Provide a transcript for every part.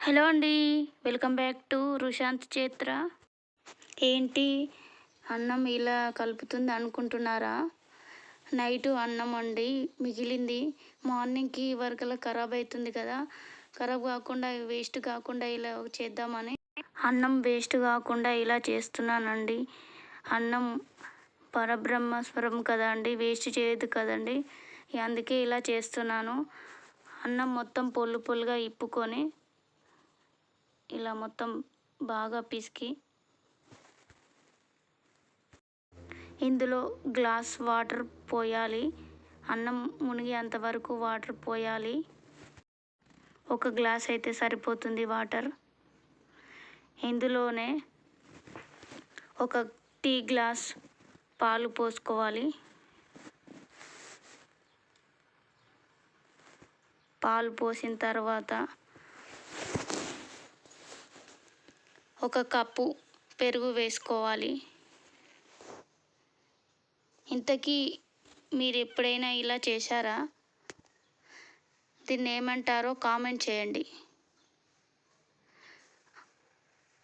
Hello అండి welcome back to Rushanth చేత్ర. ఏంటి అన్నం ఇలా కలుపుతుంది అనుకుంటున్నారా? నైటు అన్నం వండి మిగిలింది. మార్నింగ్కి వరకలా ఖరాబ్ అవుతుంది కదా ఖరాబ్ కాకుండా వేస్ట్ కాకుండా ఇలా చేద్దామని. అన్నం వేస్ట్ కాకుండా ఇలా చేస్తున్నానండి. అన్నం పరబ్రహ్మస్వరం అండి వేస్ట్ చేయదు కదండి. అందుకే ఇలా చేస్తున్నాను. అన్నం మొత్తం పొల్లు పొల్లుగా ఇప్పుకొని ఇలా మొత్తం బాగా పిసికి ఇందులో గ్లాస్ వాటర్ పోయాలి. అన్నం మునిగేంత వరకు వాటర్ పోయాలి. ఒక గ్లాస్ అయితే సరిపోతుంది వాటర్. ఇందులోనే ఒక టీ గ్లాస్ పాలు పోసుకోవాలి. పాలు పోసిన తర్వాత ఒక కప్పు పెరుగు వేసుకోవాలి. ఇంతకీ మీరు ఎప్పుడైనా ఇలా చేశారా? దీన్ని ఏమంటారో కామెంట్ చేయండి.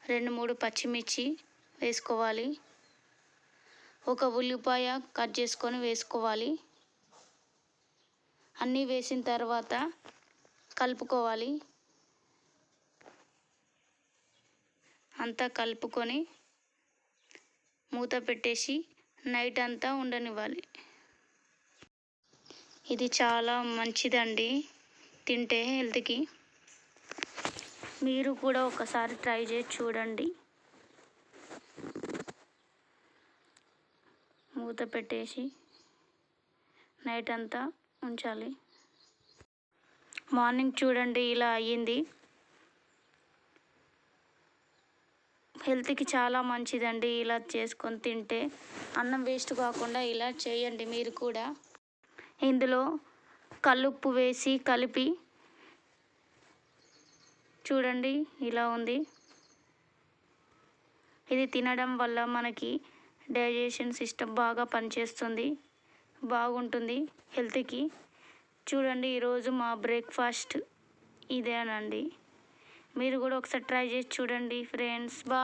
రెండు మూడు పచ్చిమిర్చి వేసుకోవాలి. ఒక ఉల్లిపాయ కట్ చేసుకొని వేసుకోవాలి. అన్నీ వేసిన తర్వాత కలుపుకోవాలి. అంతా కలుపుకొని మూత పెట్టేసి నైట్ అంతా ఉండనివ్వాలి. ఇది చాలా మంచిదండి. తింటే హెల్త్కి. మీరు కూడా ఒకసారి ట్రై చేసి చూడండి. మూత పెట్టేసి నైట్ అంతా ఉంచాలి. మార్నింగ్ చూడండి ఇలా అయ్యింది. హెల్త్కి చాలా మంచిదండి. ఇలా చేసుకొని తింటే అన్నం వేస్ట్ కాకుండా ఇలా చేయండి మీరు కూడా. ఇందులో కల్లుప్పు వేసి కలిపి చూడండి ఇలా ఉంది. ఇది తినడం వల్ల మనకి డైజెషన్ సిస్టమ్ బాగా పనిచేస్తుంది. బాగుంటుంది హెల్త్కి. చూడండి ఈరోజు మా బ్రేక్ఫాస్ట్ ఇదేనండి. మీరు కూడా ఒకసారి ట్రై చేసి చూడండి ఫ్రెండ్స్. బా